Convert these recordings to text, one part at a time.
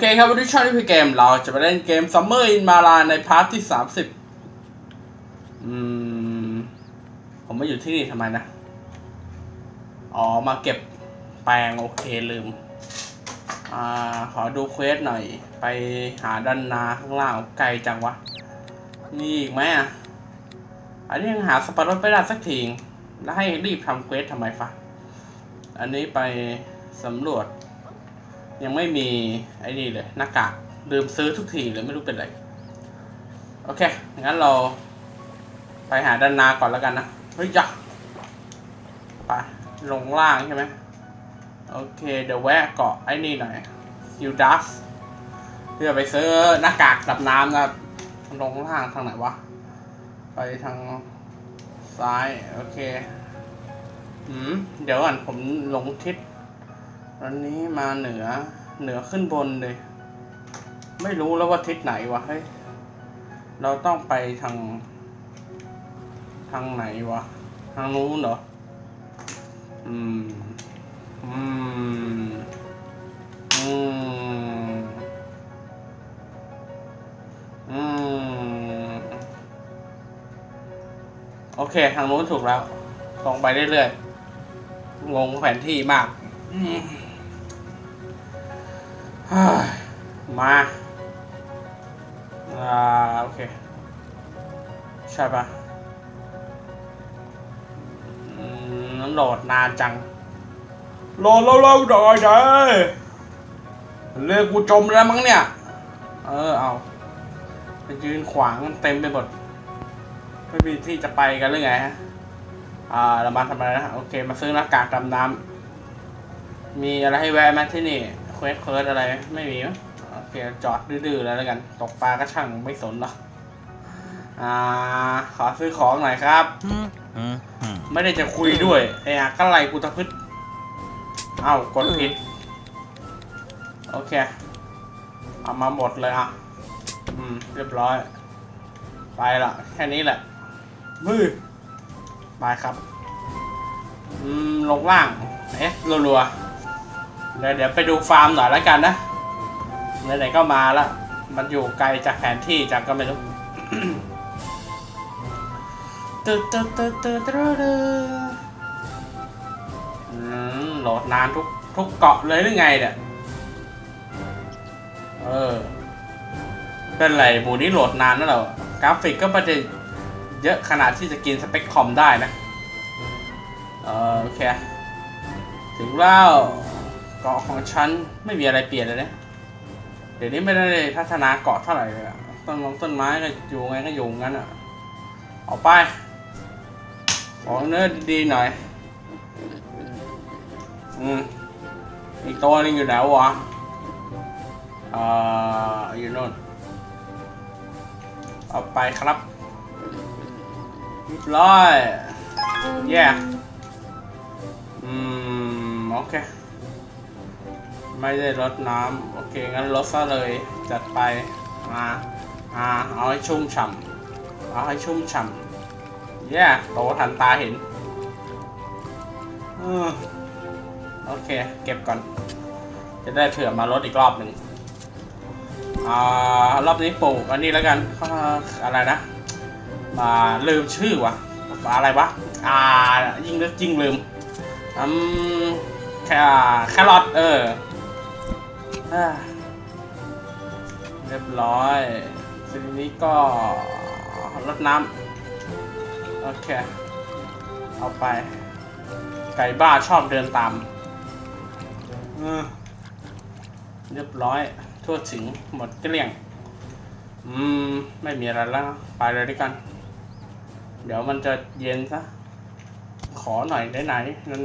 เคครับวันนี้ช่องนี้คือเกม เราจะไปเล่นเกม Summer in Mara ในพาร์ทที่สามสิบอืม ผมมาอยู่ที่นี่ทำไมนะ อ๋อ มาเก็บแปลง โอเค ลืม อ่า ขอดูเควสหน่อย ไปหาดันนาข้างล่างไกลจังวะ นี่อีกไหมอะ อันนี้ยังหาสปาร์ตไม่ได้สักที แล้วให้รีบทำเควสทำไมฟะ อันนี้ไปสำรวจ ยังไม่มีไอ้นี่เลยหน้ากากลืมซื้อทุกทีเลยไม่รู้เป็นไร โอเค งั้นเรา ไปหาด้านนาก่อนแล้วกันนะ เฮ้ยจ้ะไปลงล่างใช่ไหมโอเค เดี๋ยวแวะเกาะไอ้นี่หน่อยยูดัสเพื่อไปซื้อหน้ากากดับน้ำนะลงล่างทางไหนวะ ไปทางซ้าย โอเค อืม เดี๋ยวก่อนผมหลงทิศ วันนี้มาเหนือเหนือขึ้นบนเลย ไม่รู้แล้วว่าทิศไหนวะเฮ้ยเราต้องไปทาง ทางไหนวะ ทางนู้นเหรอ อืม อืม อืม อืม โอเค ทางนู้นถูกแล้ว ตรงไปเรื่อยๆ งงแผนที่มาก อืม มาอ่าโอเค ใช่ปะอืมโหลดนานจังโหลดแล้วเราหน่อยได้เลือกกูจมแล้วมั้งเนี่ย เออเอาไปยืนขวางเต็มไปหมดไม่มีที่จะไปกันหรือไงฮะอ่าเรามาทำอะไรนะ โอเค มาซื้อหน้ากากดำน้ำมีอะไรให้แวะไหมที่นี่ ควสเคิร์ดอะไรไม่มีมั้ยโอเคจอดดื้อๆแล้วแล้วกัน ตกปลาก็ช่างไม่สนหรอกอ่า ขอซื้อของหน่อยครับ ไม่ได้จะคุยด้วยไอ้อะก็ไรกูตะพึดเอ้ากดผิด โอเค เอามาหมดเลยอะ อืม เรียบร้อย ไปละแค่นี้แหละมือไปครับ อืม ลงล่าง เอ๊ะรัวๆ เดี๋ยวเดี๋ยวไปดูฟาร์มหน่อยแล้วกันนะไหนๆก็มาแล้วมันอยู่ไกลจากแผนที่จากก็ไม่รู้ตึ๊ดตึ๊ดตึ๊ดตึ๊ดตึ๊ดตึ๊ดอืมโหลดนานทุกทุกเกาะเลยหรือไงเนี่ย เออ เป็นไรหมูนี้โหลดนานนั่นเหรอกราฟิกก็ไม่ได้เยอะขนาดที่จะกินสเปคคอมได้นะ เออโอเค ถึงแล้ว เกาะของฉันไม่มีอะไรเปลี่ยนเลยนะเดี๋ยวนี้ไม่ได้พัฒนาเกาะเท่าไหร่เลยอะต้นมงต้นไม้ก็อยู่ไงก็อยู่งั้นอะออกไปของเนื้อดีๆหน่อย อืมอีกตัวนึงอยู่ไหนวะเอ่ออยู่โน่นเอาไปครับเรียบร้อยแย่อืม โอเค ไม่ได้รดน้ำโอเค งั้นรดซะเลย จัดไป มาอ่าเอาให้ชุ่มฉ่ำเอาให้ชุ่มฉ่ำแย่โตทันตาเห็นอโอเค เก็บก่อน จะได้เผื่อมาลดอีกรอบหนึ่งอ่ารอบนี้ปลูกอันนี้แล้วกันออะไรนะมาลืมชื่อวะอะไรวะอ่ายิ่งนึกยิ่งลืมอืมแค่แครอทเออ อ่าเรียบร้อยทีนี้ก็รดน้ำโอเค เอาไป ไก่บ้าชอบเดินตามเรียบร้อย ทั่วถึงหมดเกลี้ยง อืม ไม่มีอะไรแล้ว ไปเลยด้วยกัน เดี๋ยวมันจะเย็นซะ ขอหน่อยได้ไหน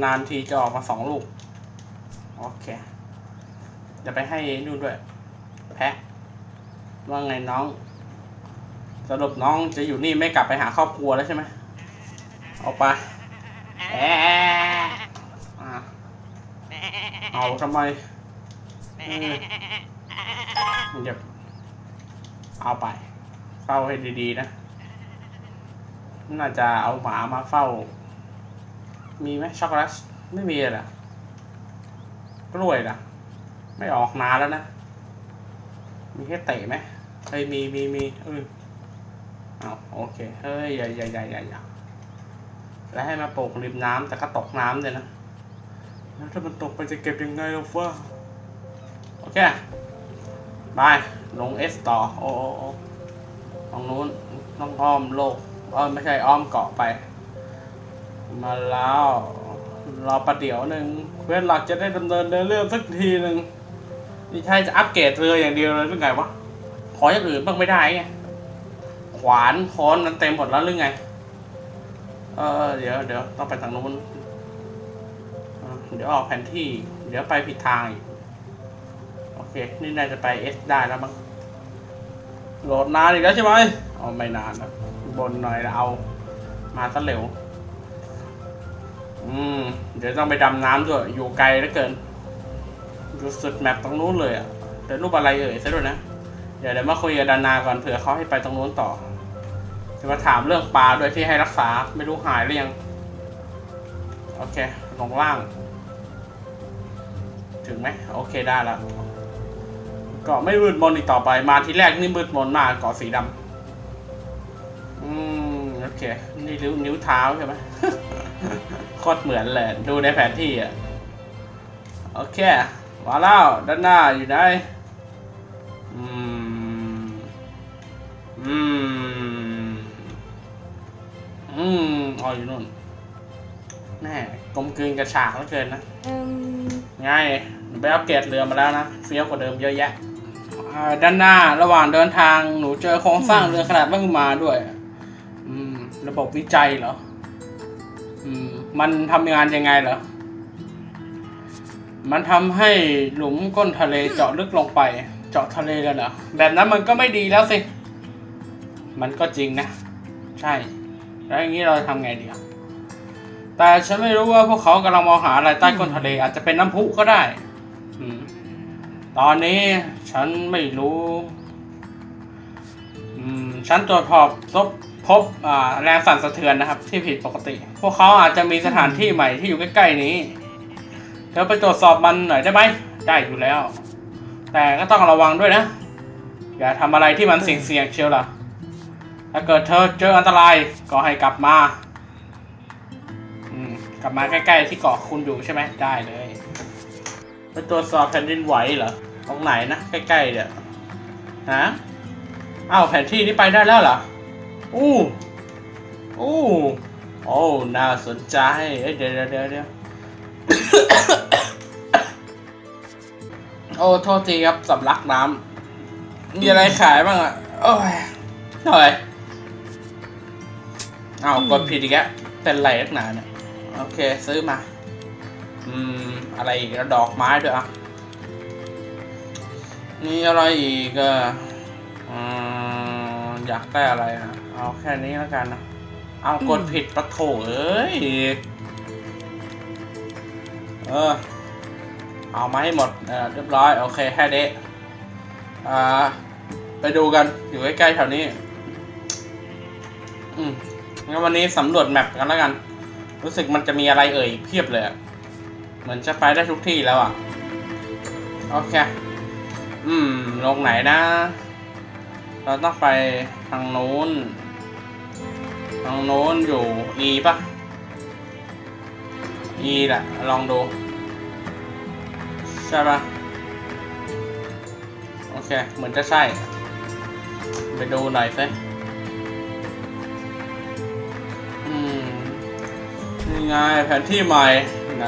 นานๆทีจะออกมาสองลูก โอเค จะไปให้นู่นด้วย แพะ ว่าไงน้อง สรุปน้องจะอยู่นี่ไม่กลับไปหาครอบครัวแล้วใช่ไหมเอาไปแอะเอาทำไมเดี๋ยวเอาไป เฝ้าให้ดีๆนะ น่าจะเอาหมามาเฝ้า มีไหมช็อกโกแลตไม่มีอะกล้วยนะ ไม่ออกนานแล้วนะ มีแค่เตะไหมเฮ้ยมีมีมีเออเอาโอเค เฮ้ย อย่าอย่าอย่าอย่าอย่าแล้วให้มาปลูกริมน้ำแต่ก็ตกน้ำเลยนะ แล้วถ้ามันตกไปจะเก็บยังไงล่ะฟ้าโอเคบายลงเอสต่อ โอ้โอ้โอ้ตรงนู้นต้องอ้อมโลกเออไม่ใช่อ้อมเกาะไป มาแล้ว รอประเดี๋ยวหนึ่งเพื่อนหลักจะได้ดำเนินเดินเรื่องสักทีหนึ่ง นี่ใช่จะอัปเกรดเรืออย่างเดียวเลยหรือไงวะ ขออย่างอื่นบ้างไม่ได้ไง ขวานค้อนมันเต็มหมดแล้วหรือไง เออเดี๋ยวเดี๋ยวต้องไปทางนู้นเดี๋ยวออกแผนที่ เดี๋ยวไปผิดทางอีก โอเค นี่น่าจะไปเอสได้แล้วมั้ง โหลดนานอีกแล้วใช่ไหมเอาไม่นานนะบนหน่อยเอา มาซะเร็ว อืม เดี๋ยวต้องไปดำน้ำด้วย อยู่ไกลเหลือเกิน อยู่สุดแมปตรงนู้นเลยอะแต่รูปอะไรเอ่ยซะด้วยนะ เดี๋ยวเดี๋ยวมาคุยกับดานาก่อนเผื่อเขาให้ไปตรงนู้นต่อจะมาถามเรื่องปลาด้วยที่ให้รักษาไม่รู้หายหรือยัง โอเค ลงล่าง ถึงไหมโอเคได้แล้วเกาะไม่มืดมนอีกต่อไปมาที่แรกนี่มืดมนมากเกาะสีดำอืมโอเค นี่นิ้วนิ้วเท้าใช่ไหมโคตรเหมือนเลยดูในแผนที่อะ โอเค มาแล้วด้านหน้าอยู่ไหน อืม อืม อืมอ๋ออยู่นู่นแม่กลมกลืนกระฉากเหลือเกินนะเอิ่มง่ายไปอัปเกรดเรือมาแล้วนะเฟี้ยวกว่าเดิมเยอะแยะอ่าด้านหน้าระหว่างเดินทางหนูเจอโครงสร้างเรือขนาดมหึมาด้วย อืม ระบบวิจัยเหรอ อืม มันทำงานยังไงเหรอ มันทำให้หลุมก้นทะเลเจาะลึกลงไป เจาะทะเลกันเหรอแบบนั้นมันก็ไม่ดีแล้วสิ มันก็จริงนะ ใช่ แล้วอย่างนี้เราจะทำไงดีแต่ฉันไม่รู้ว่าพวกเขากำลังมองหาอะไรใต้ก้นทะเล อาจจะเป็นน้ำพุก็ได้อืมตอนนี้ฉันไม่รู้ฉันตรวจสอบพบพบแรงสั่นสะเทือนนะครับ ที่ผิดปกติ พวกเขาอาจจะมีสถานที่ใหม่ที่อยู่ใกล้ๆนี้ เธอไปตรวจสอบมันหน่อยได้ไหมได้อยู่แล้ว แต่ก็ต้องระวังด้วยนะ อย่าทำอะไรที่มันเสี่ยงๆเชียวล่ะ ถ้าเกิดเธอเจออันตรายก็ให้กลับมา อืม กลับมาใกล้ๆที่เกาะคุณอยู่ใช่ไหมได้เลย ไปตรวจสอบแผ่นดินไหวเหรอตรงไหนนะใกล้ๆเดี๋ยวฮะอ้าวแผนที่นี้ไปได้แล้วเหรออู้อู้โอ้ น่าสนใจ เดี๋ยวเดี๋ยวเดี๋ยว โอ้โทษทีครับสำลักน้ำมีอะไรขายบ้างอะโอ้ยเท่าไหร่อ้าวกดผิดอีกแล้วเป็นไรนักหนาเนี่ยโอเค ซื้อมา อืม อะไรอีกดอกไม้ด้วยอะมีอะไรอีกอะอืมอยากได้อะไรอะ เอาแค่นี้แล้วกันนะเอากดผิดประโถเอ้ย เออ เอามาให้หมดเรียบร้อย โอเคแค่นี้อ่าไปดูกันอยู่ใกล้ๆแถวนี้ อืมงั้นวันนี้สำรวจแมปกันแล้วกัน รู้สึกมันจะมีอะไรเอ่ยเพียบเลยเหมือนจะไปได้ทุกที่แล้วอะ โอเค อืม ลงไหนนะ เราต้องไปทางโน้น ทางโน้นอยู่ E ปะ E แหละ ลองดู ใช่ปะโอเค เหมือนจะใช่ ไปดูหน่อยสิอืมนี่ไงแผนที่ใหม่ไหน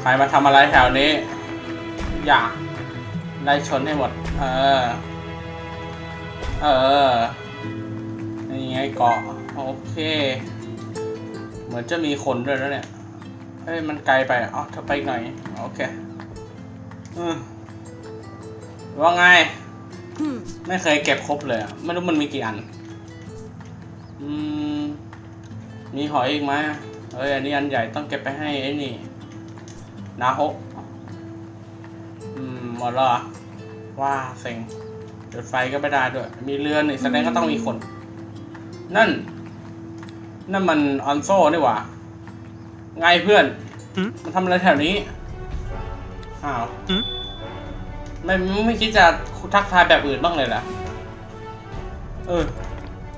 ใครมาทำอะไรแถวนี้ อย่าไล่ชนให้หมด เออ เออ นี่ไงเกาะ โอเค เหมือนจะมีคนด้วยแล้วเนี่ย เฮ้ยมันไกลไปอ๋อเธอไปหน่อยโอเคอืมว่าไงไม่เคยเก็บครบเลยไม่รู้มันมีกี่อัน อืม มีหอยอีกไหมเอ้ยอันนี้อันใหญ่ต้องเก็บไปให้ไอ้นี่ นาฮกอืมหมดแล้วว่าเซ็งจุดไฟก็ไม่ได้ด้วย มีเรือนี่แสดงก็ต้องมีคน นั่น นั่นมันออนโซ่นี่หว่า ไงเพื่อนหืม มันทำอะไรแถวนี้ อ้าวหืมไม่ไม่คิดจะทักทายแบบอื่นบ้างเลยเหรอ เออ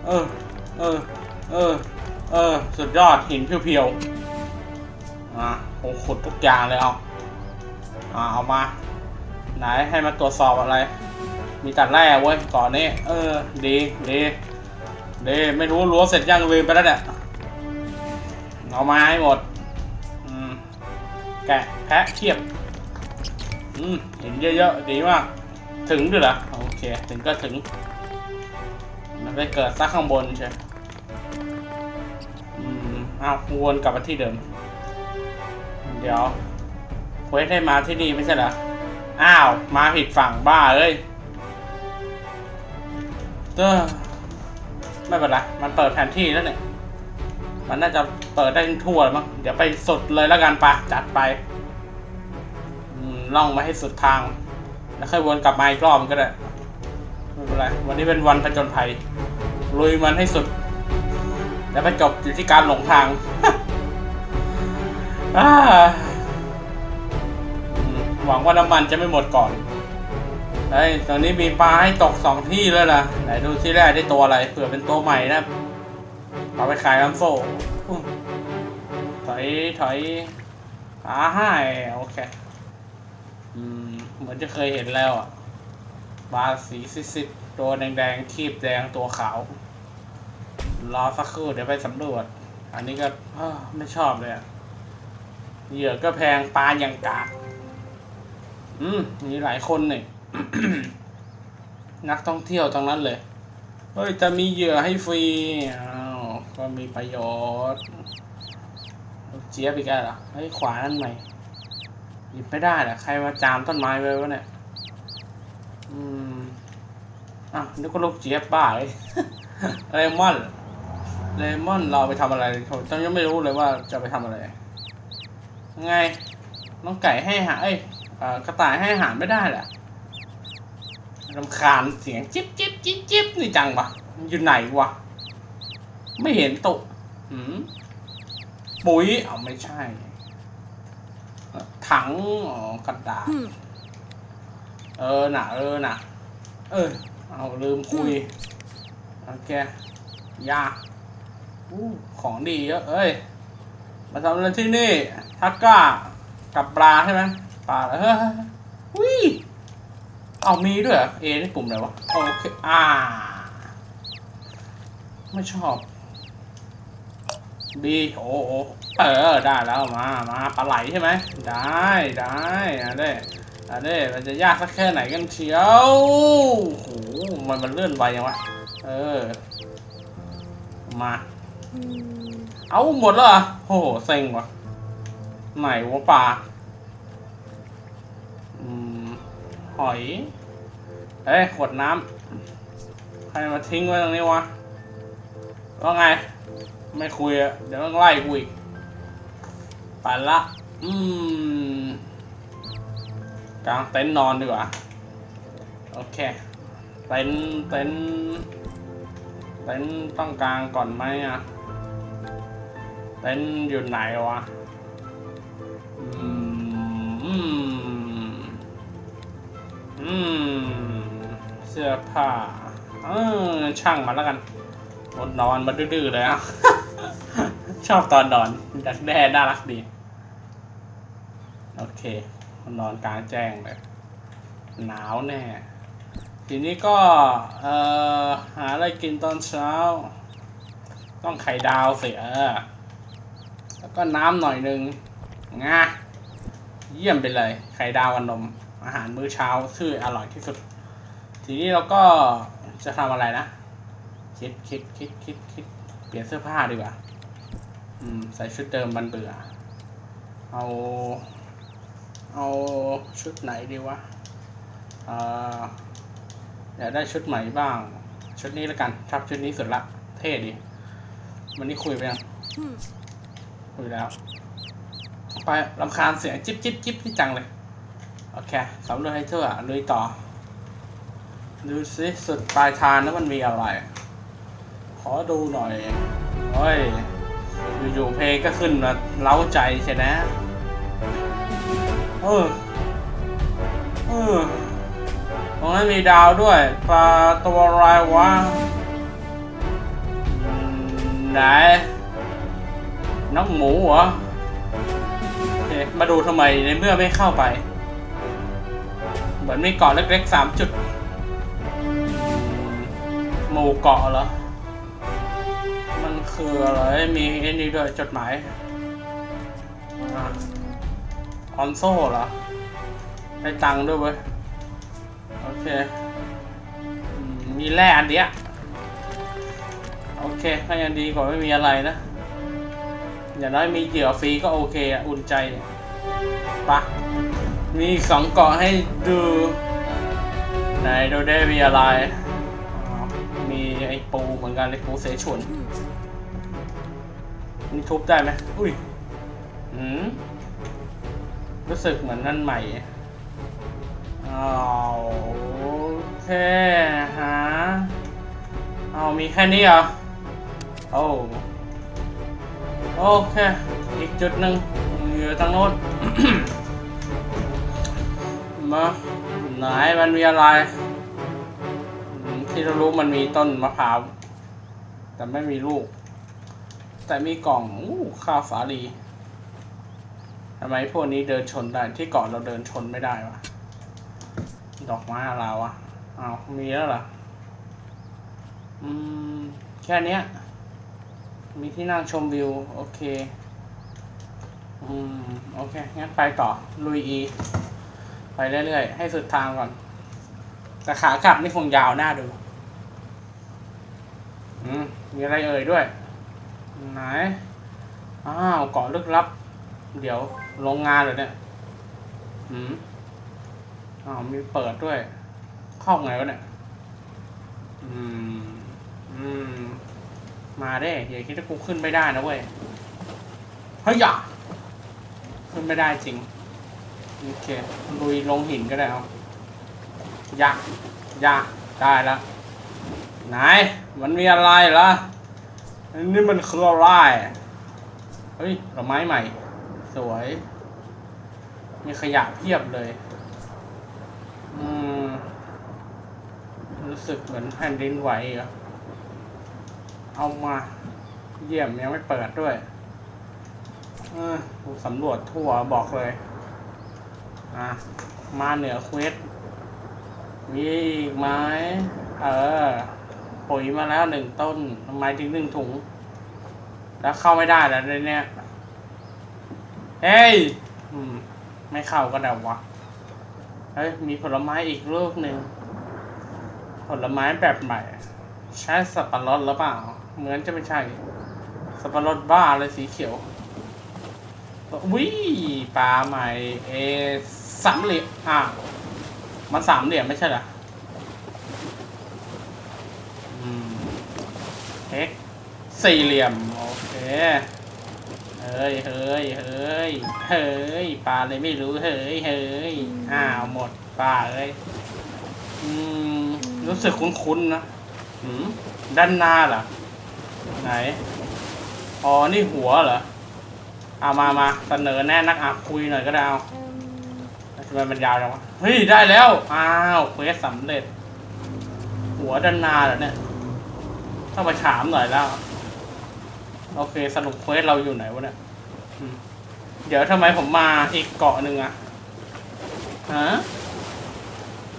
เออ เออ เออ เออ สุดยอดหินเพียวๆอะโหขุดทุกอย่างเลยเอาอ่าเอามา ไหนให้มาตรวจสอบอะไร มีตัดแร่เว้ยก่อนนี้ เออ ดีดีดีไม่รู้รั้วเสร็จยังลืมไปแล้วเนี่ย เอามาให้หมดอืม แกะแพะเทียบ อืมเห็นเยอะๆ ดีมาก ถึงด้วยเหรอ โอเค ถึงก็ถึง มันไปเกิดซักข้างบนใช่ อืมอ้าววนกลับมาที่เดิม เดี๋ยวเควสให้มาที่นี่ไม่ใช่เหรอ อ้าว มาผิดฝั่งบ้าเอ้ยเออไม่เป็นไร มันเปิดแผนที่แล้วเนี่ย มันน่าจะเปิดได้ทั่วมั้งเดี๋ยวไปสุดเลยแล้วกันปะจัดไปล่องมาให้สุดทาง แล้วค่อยวนกลับมาอีกรอบก็ได้ไม่เป็นไรวันนี้เป็นวันผจญภัยลุยมันให้สุด แล้วไปจบอยู่ที่การหลงทางหวังว่าน้ำมันจะไม่หมดก่อนเฮ้ยตอนนี้มีปลาให้ตกสองที่เลยล่ะไหนดูที่แรกได้ตัวอะไรเผื่อเป็นตัวใหม่นะ เอาไปขายน้ำโซ่ถอย ถอยอาให้โอเค อืม เหมือนจะเคยเห็นแล้วอะปลาสีซิดๆตัวแดงๆคีบแดงตัวขาว รอสักครู่เดี๋ยวไปสำรวจ อันนี้ก็ไม่ชอบเลยอะเหยื่อก็แพงปลาอย่างกากอืม มีหลายคนเนี่ยนักท่องเที่ยวทั้งนั้นเลย เฮ้ย จะมีเหยื่อให้ฟรีอ้า ก็มีประโยชน์เจี๊ยบอีกแล้วเหรอเฮ้ยขวานั่นใหม่หยิบไม่ได้เหรอใครมาจามต้นไม้ไว้วะเนี่ย อืมอะนึกว่าลูกเจี๊ยบบ้าเลยเลมอนเลมอนเราไปทำอะไรผมยังไม่รู้เลยว่าจะไปทำอะไรไงน้องไก่ให้หาเอ้ยเอ่อกระต่ายให้อาหารไม่ได้แหละรำคาญเสียงจิ๊บจิ๊บจิ๊บจิ๊บนี่จังปะมันอยู่ไหนวะ ไม่เห็นตุหืมปุ๋ยเอาไม่ใช่ ถังอ๋อกระดาษ เออน่ะเออน่ะเออ เอาลืมคุยโอเคยาอู้ของดีเยอะเอ้ย มาทำอะไรที่นี่ ทักก้า กับปลาใช่ไหมปลาเหรอเฮ้ยวิเอามีด้วยเหรอเอนี่ปุ่มไหนวะ โอเค อ่า ไม่ชอบ บีโอ้โอเออได้แล้วมามาปลาไหลใช่ไหมได้ได้อะได้อะได้มันจะยากสักแค่ไหนกันเชียวโอ้โหมันมันเลื่อนไวยังวะเออ มา เอาหมดแล้วเหรอโอ้โหเซ็งว่ะไหนวะปลาอืมหอยเอ้ยขวดน้ำใครมาทิ้งไว้ตรงนี้วะว่าไง ไม่คุยอะเดี๋ยวต้องไล่กูอีกไปละ อืมกลางเต็นท์นอนดีกว่า โอเค เต็นท์เต็นท์เต็นท์ต้องกลางก่อนไหมอะเต็นท์อยู่ไหนวะ อืม อืม อืม เสื้อผ้าเออช่างมันแล้วกันอดนอนมาดื้อๆเลยอะ ชอบตอนนอนดักแด้น่ารักดี โอเคนอนกลางแจ้งเลยหนาวแน่ ทีนี้ก็ เอ่อ หาอะไรกินตอนเช้า ต้องไข่ดาวเสิเออแล้วก็น้ำหน่อยหนึ่งงาเยี่ยมไปเลย ไข่ดาวกับนม อาหารมื้อเช้าชื่ออร่อยที่สุด ทีนี้เราก็จะทำอะไรนะ คิดคิดคิดคิดคิดเปลี่ยนเสื้อผ้าดีกว่า ใส่ชุดเดิมมันเบื่อ เอา เอาชุดไหนดีวะเอ่ออยากได้ชุดใหม่บ้าง ชุดนี้แล้วกันชอบชุดนี้สุดละ เท่ดีวันนี้คุยไปยังคุยแล้ว ไปลำคาญเสียงจิ๊บจิ๊บจิ๊บที่จังเลย โอเคสำรวจให้ทั่วลุยต่อ ดูสิสุดปลายทางนั้นมันมีอะไร ขอดูหน่อยเฮ้ย อยู่ๆเพลงก็ขึ้นมาเล้าใจใช่นะ เออ เออตรงนั้นมีดาวด้วยปลาตัวอะไรวะไหนน้องหมูเหรอโอเคมาดูทำไมในเมื่อไม่เข้าไป เหมือนมีเกาะเล็กๆสามจุดอืมหมู่เกาะเหรอ คืออะไรมีไอ้นี่ด้วยจดหมายอะคอนโซลเหรอได้ตังค์ด้วยเว้ย โอเค มีแร่อันเดียโอเคก็ยังดีกว่าไม่มีอะไรนะ อย่างน้อยมีเหยื่อฟรีก็โอเคอะอุ่นใจปะมีอีกสองเกาะให้ดูไหนดูได้มีอะไร มีไอ้ปูเหมือนกันไอ้ปูเสฉวน นี่ทุบได้ไหมอุ้ยอืมรู้สึกเหมือนนั่นใหม่อ้าโอเคฮะเอามีแค่นี้เหรอโอ้โอเค อีกจุดหนึ่งอยู่ทางโน้นมาไหนมันมีอะไร ที่เรารู้มันมีต้นมะพร้าวแต่ไม่มีลูก แต่มีกล่องอู้ข้าวสาลีทำไมพวกนี้เดินชนได้ที่เก่อนเราเดินชนไม่ได้วะดอกไม้อะไรวะอ้ามีแล้วเหรออืม แค่เนี้ยมีที่นั่งชมวิว โอเค อืม โอเค งั้นไปต่อ ลุยอี ไปเรื่อยๆ ให้สุดทางก่อน แต่ขากลับนี่คงยาวหน้าดู อืม มีอะไรเอ่ยด้วย ไหน อ้าวเกาะลึกลับ เดี๋ยวโรงงานเหรอเนี่ยอืมอ้าวมีเปิดด้วย เข้าไงวะเนี่ย อืม อืม มาได้อย่าคิดว่ากูขึ้นไม่ได้นะเว้ย เฮ้ยอย่าขึ้นไม่ได้จริง โอเคลุยลงหินก็ได้เอายากยากได้แล้ว ไหน มันมีอะไรล่ะ นี่มันคืออะไรเฮ้ยดอกไม้ใหม่ สวย มีขยะเพียบเลย อืม รู้สึกเหมือนแผ่นดินไหวเหรอเอามา เยี่ยมยังไม่เปิดด้วย เออสำรวจทั่วบอกเลย อะ มาเหนือเควสมีอีกไหมเออ ปุ๋ยมาแล้วหนึ่งต้นทำไมถึงหนึ่งถุง แล้วเข้าไม่ได้แล้วในเนี้ยเฮ้ยไม่เข้าก็ได้วะเฮ้ยมีผลไม้อีกลูกหนึ่งผลไม้แบบใหม่ ใช้สับปะรดหรือเปล่า เหมือนจะไม่ใช่ สับปะรดบ้าเลยสีเขียววิปลาใหม่เอสามเหลี่ยมอะมันสามเหลี่ยมไม่ใช่เหรอมเอ็ก สี่เหลี่ยม โอเค เฮ้ย เฮ้ย เฮ้ย เฮ้ย ปลาเลยไม่รู้ เฮ้ย เฮ้ย อ้าว หมดปลาเลย อืม รู้สึกคุ้นๆนะอืมด้านหน้าเหรอ ไหน อ๋อ นี่หัวเหรอ เอามามาเสนอแน่นักอะคุยหน่อยก็ได้เอาทำไมมันยาวจังวะ เฮ้ย ได้แล้ว อ้าวเควสสำเร็จ หัวด้านหน้าเหรอเนี่ย ต้องไปถามหน่อยแล้ว โอเค สรุปเควสเราอยู่ไหนวะเนี่ยเดี๋ยวทำไมผมมาอีกเกาะหนึ่งอะฮะ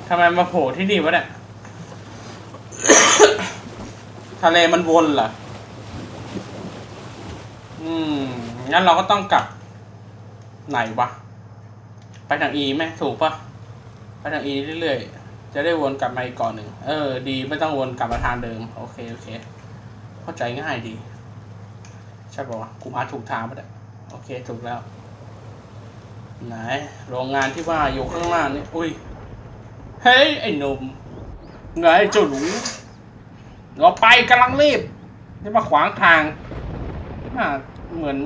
ทำไมมาโผล่ที่นี่วะเนี่ย ทะเลมันวนเหรอ อืม งั้นเราก็ต้องกลับ ไหนวะ ไปทางอีไหมถูกปะไปทางอีเรื่อยๆ จะได้วนกลับมาอีกก่อนหนึ่ง เออ ดีไม่ต้องวนกลับมาทางเดิม โอเค โอเค เข้าใจง่ายดี ช่ปะวะกูมาถูกทางปะเนี่ยโอเคถูกแล้ว ไหนโรงงานที่ว่าอยู่ข้างล่างนี่อุ้ยเฮ้ยไอ้หนุ่มไงเจ้าหนูเราไปกำลังรีบจะมาขวางทางน่าเหมือน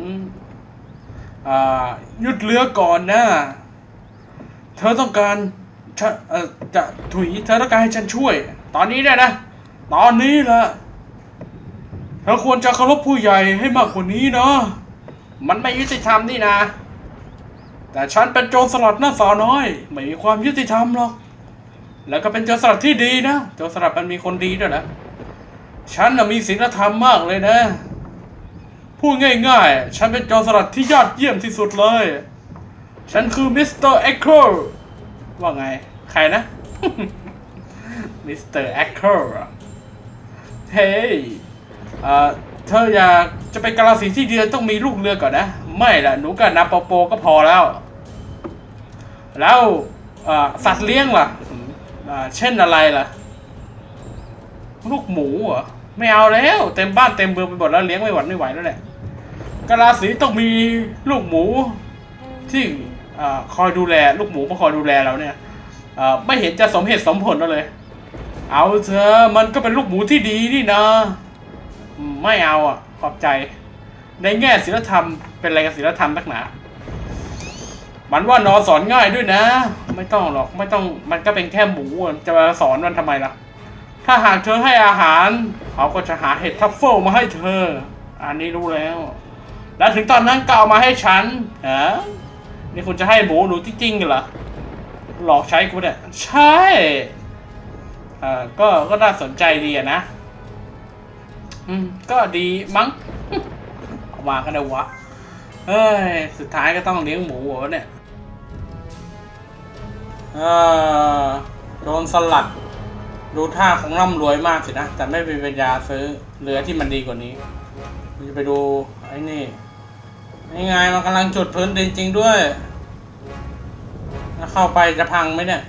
อ่าหยุดเรือก่อนนะเธอต้องการฉันเอ่อจะถุยเธอต้องการให้ฉันช่วย ตอนนี้เนี่ยนะ ตอนนี้ละ เธอควรจะเคารพผู้ใหญ่ให้มากกว่านี้นะ มันไม่ยุติธรรมนี่นะ แต่ฉันเป็นโจรสลัดหน้าสาวน้อย ไม่มีความยุติธรรมหรอก แล้วก็เป็นโจรสลัดที่ดีนะ โจรสลัดมันมีคนดีด้วยนะ ฉันน่ะมีศีลธรรมมากเลยนะ พูดง่ายๆ ฉันเป็นโจรสลัดที่ยอดเยี่ยมที่สุดเลย ฉันคือมิสเตอร์เอ็กโคว่าไง ใครนะ มิสเตอร์เอ็กโคเฮ้ เอ่อเธออยากจะไปกาลาสีที่เดียวต้องมีลูกเรือก่อนนะ ไม่ละหนูกับนาโปโปก็พอแล้ว แล้วเอ่อสัตว์เลี้ยงล่ะอ่าเช่นอะไรล่ะ ลูกหมูเหรอไม่เอาแล้ว เต็มบ้านเต็มเมืองไปหมดแล้วเลี้ยงไม่หวไม่ไหวแล้วแหละกาลาสีต้องมีลูกหมูที่อ่าคอยดูแลลูกหมูมาคอยดูแลเราเนี่ยอ่าไม่เห็นจะสมเหตุสมผลเลย เอาเถอะมันก็เป็นลูกหมูที่ดีนี่นะ ไม่เอาอะขอบใจ ในแง่ศีลธรรมเป็นอะไรกับศีลธรรมนักหนา มันว่านอสอนง่ายด้วยนะ ไม่ต้องหรอกไม่ต้องมันก็เป็นแค่หมูจะมาสอนมันทำไมล่ะ ถ้าหากเธอให้อาหาร เขาก็จะหาเห็ดทัฟเฟิลมาให้เธอ อันนี้รู้แล้ว แล้วถึงตอนนั้นก็เอามาให้ฉันฮะนี่คุณจะให้หมูหนูจริงๆกันเหรอหลอกใช้กูเนี่ยใช่อ่อก็ก็น่าสนใจดีอะนะ อืม ก็ดีมั้งเอามากันเลยวะเฮ้ย สุดท้ายก็ต้องเลี้ยงหมูเหรอเนี่ยเออโดนสลัด ดูท่าของร่ำรวยมากสินะ แต่ไม่มีปัญญาซื้อเรือที่มันดีกว่านี้จะไปดูไอ้นี่นี่ไงมันกำลังจุดพื้นดินจริงด้วยแล้วเข้าไปจะพังไหมเนี่ย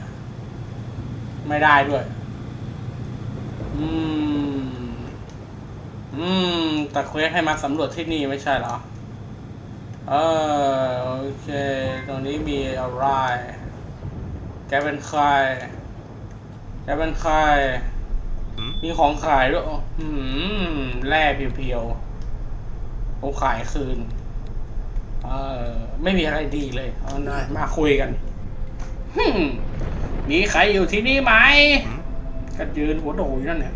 ไม่ได้ด้วย อืม อืม แต่เควสให้มาสำรวจที่นี่ไม่ใช่เหรอ เออ โอเค ตรงนี้มีอะไร แกเป็นใคร แกเป็นใคร มีของขายด้วย อืม แร่เพียวๆผมขายคืน เออ ไม่มีอะไรดีเลย เอาหน่อย มาคุยกันฮึมมีใครอยู่ที่นี่ไหม ก็ยืนหัวโดอยู่นั่นเนี่ย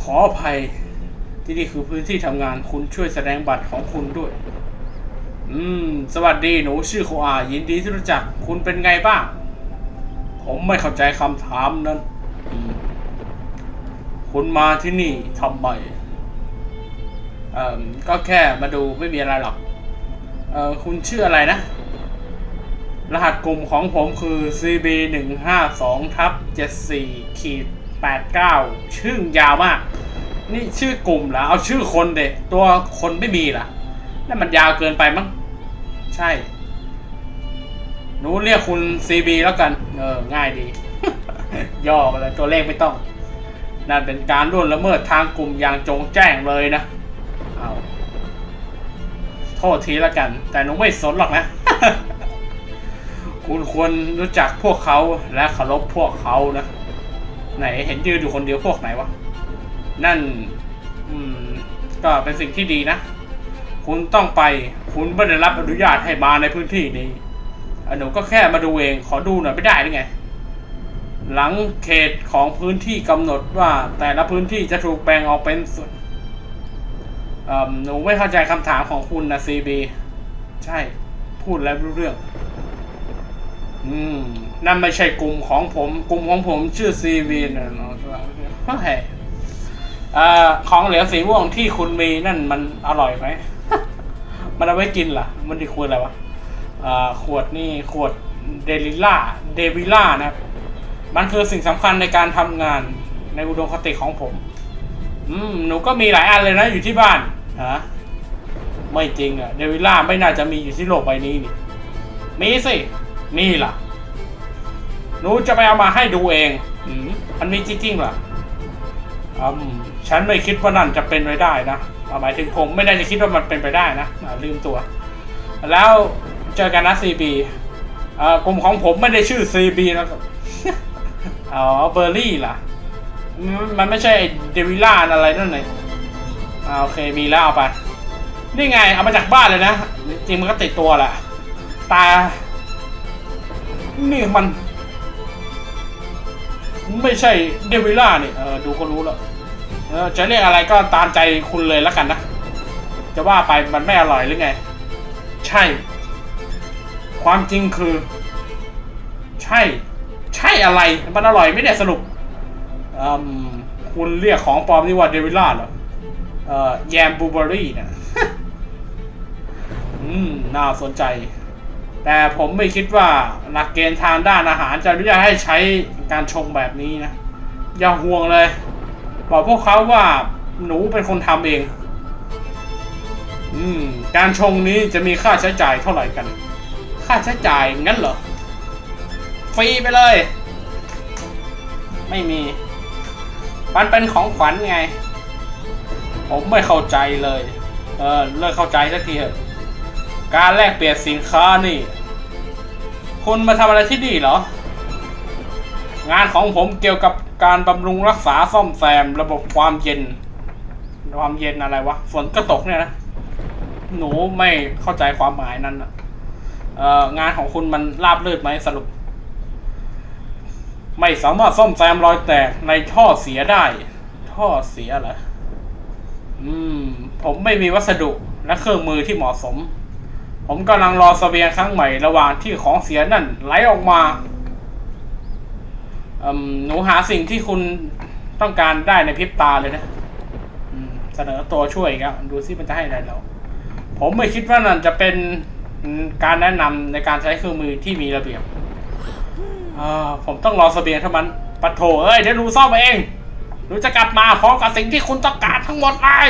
ขออภัย ที่นี่คือพื้นที่ทำงานคุณช่วยแสดงบัตรของคุณด้วย อืม สวัสดีหนูชื่อโคอา ยินดีที่รู้จัก คุณเป็นไงบ้าง ผมไม่เข้าใจคำถามนั้น คุณมาที่นี่ทำไมเอ่อก็แค่มาดูไม่มีอะไรหรอก เอ่อ คุณชื่ออะไรนะ รหัสกลุ่มของผมคือ CB 1 5 2ทับ74ขีด89 ชื่อยาวมาก นี่ชื่อกลุ่มเหรอเอาชื่อคนเด็ตัวคนไม่มีล่ะนั่นมันยาวเกินไปมั้งใช่หนูเรียกคุณ CB แล้วกัน เออ ง่ายดี ย่อไปเลยตัวเลขไม่ต้อง นั่นเป็นการล่วงละเมิดทางกลุ่มอย่างจงแจ้งเลยนะเอาโทษทีและกัน แต่หนูไม่สนหรอกนะ คุณควรรู้จักพวกเขาและเคารพพวกเขานะ ไหนเห็นยืนอยู่คนเดียวพวกไหนวะ นั่นก็เป็นสิ่งที่ดีนะ คุณต้องไป คุณไม่ได้รับอนุญาตให้มาในพื้นที่นี้อะหนูก็แค่มาดูเอง ขอดูหน่อยไม่ได้หรือไง หลังเขตของพื้นที่กำหนดว่าแต่ละพื้นที่จะถูกแบ่งออกเป็นส่วนหนูไม่เข้าใจคำถามของคุณนะซีบีใช่ พูดแล้วรู้เรื่อง อืม นั่นไม่ใช่กลุ่มของผม กลุ่มของผมชื่อซีบีนะเนาะเฮ้ย เอ่อของเหลวสีม่วงที่คุณมีนั่นมันอร่อยไหม มันเอาไว้กินเหรอ มันดีควรอะไรวะอ่าขวดนี่ขวดเดลิล่าเดวิล่านะครับ มันคือสิ่งสำคัญในการทำงานในอุดมคติของผม อืม หนูก็มีหลายอันเลยนะอยู่ที่บ้านฮะไม่จริงอะเดวิล่าไม่น่าจะมีอยู่ที่โลกใบนี้นี่ มีสิ นี่ล่ะ หนูจะไปเอามาให้ดูเอง อืมมันมีจริงๆเหรออืม ฉันไม่คิดว่านั่นจะเป็นไปได้นะหมายถึงผมไม่ได้จะคิดว่ามันเป็นไปได้นะลืมตัว แล้วเจอกันนะซีบีอ่ากลุ่มของผมไม่ได้ชื่อซีบีนะครับอ๋อเบอร์รี่ล่ะ มันมันไม่ใช่เดวิล่าอะไรนั่นเลยอ่าโอเคมีแล้วเอาไป นี่ไงเอามาจากบ้านเลยนะ จริงมันก็ติดตัวแหละตา นี่มัน ไม่ใช่เดวิล่านี่เออดูก็รู้แล้ว จะเรียกอะไรก็ตามใจคุณเลยแล้วกันนะ จะว่าไปมันไม่อร่อยหรือไง ใช่ ความจริงคือ ใช่ ใช่อะไร มันอร่อยไม่เนี่ยสรุปอืมคุณเรียกของปลอมนี่ว่าเดวิล่าเหรอเอ่อแยมบูเบอรี่นี่ยอืม น่าสนใจ แต่ผมไม่คิดว่าหลักเกณฑ์ทางด้านอาหารจะอนุญาตให้ใช้การชงแบบนี้นะ อย่าห่วงเลย บอกพวกเขาว่าหนูเป็นคนทำเอง อืม การชงนี้จะมีค่าใช้จ่ายเท่าไหร่กัน ค่าใช้จ่ายงั้นเหรอ ฟรีไปเลย ไม่มี มันเป็นของขวัญไง ผมไม่เข้าใจเลย เออ เลิกเข้าใจสักทีเถอะ การแลกเปลี่ยนสินค้านี่ คุณมาทำอะไรที่นี่เหรอ งานของผมเกี่ยวกับการบำรุงรักษาซ่อมแซมระบบความเย็น ความเย็นอะไรวะฝนก็ตกเนี่ยนะ หนูไม่เข้าใจความหมายนั้นอะเอ่องานของคุณมันราบรื่นไหมสรุป ไม่สามารถซ่อมแซมรอยแตกในท่อเสียได้ ท่อเสียเหรออืม ผมไม่มีวัสดุและเครื่องมือที่เหมาะสม ผมกำลังรอเสบียงครั้งใหม่ระหว่างที่ของเสียนั่นไหลออกมา หนูหาสิ่งที่คุณต้องการได้ในพริบตาเลยนะเสนอตัวช่วยครับดูซิมันจะให้อะไรเรา ผมไม่คิดว่านั่นจะเป็นการแนะนำในการใช้เครื่องมือที่มีระเบียบอผมต้องรอเสบียงเท่านั้นปัดโถเอ้ยเดี๋ยวหนูซ่อมเองหนูจะกลับมาพร้อมกับสิ่งที่คุณต้องการทั้งหมดเลย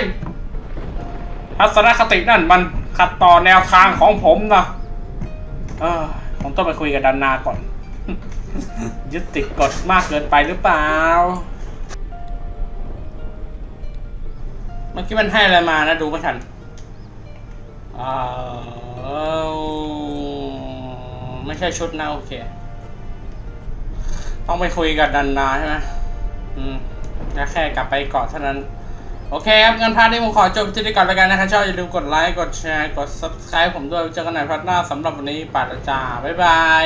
ทัศนคตินั่นมันขัดต่อแนวทางของผมนะเออผมต้องไปคุยกับดันนาก่อน ยึดติดกฎมากเกินไปหรือเปล่า เมื่อกี้มันให้อะไรมานะ ดูไม่ทันอ่าเอ้าไม่ใช่ชุดนะโอเค ต้องไปคุยกับดันนาใช่ไหมอืมแล้วแค่กลับไปเกาะเท่านั้น โอเคครับงั้นพาร์ทนี้ผมขอจบที่นี่ก่อนแล้วกันนะครับชอบอย่าลืมกดไลค์ กดแชร์ กด subscribe ผมด้วยเจอกันในพาร์ทหน้าสำหรับวันนี้ปาดแล้วจ้าบ๊ายบาย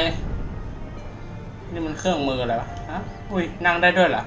นี่มันเครื่องมืออะไรวะฮะอุ้ยนั่งได้ด้วยเหรอ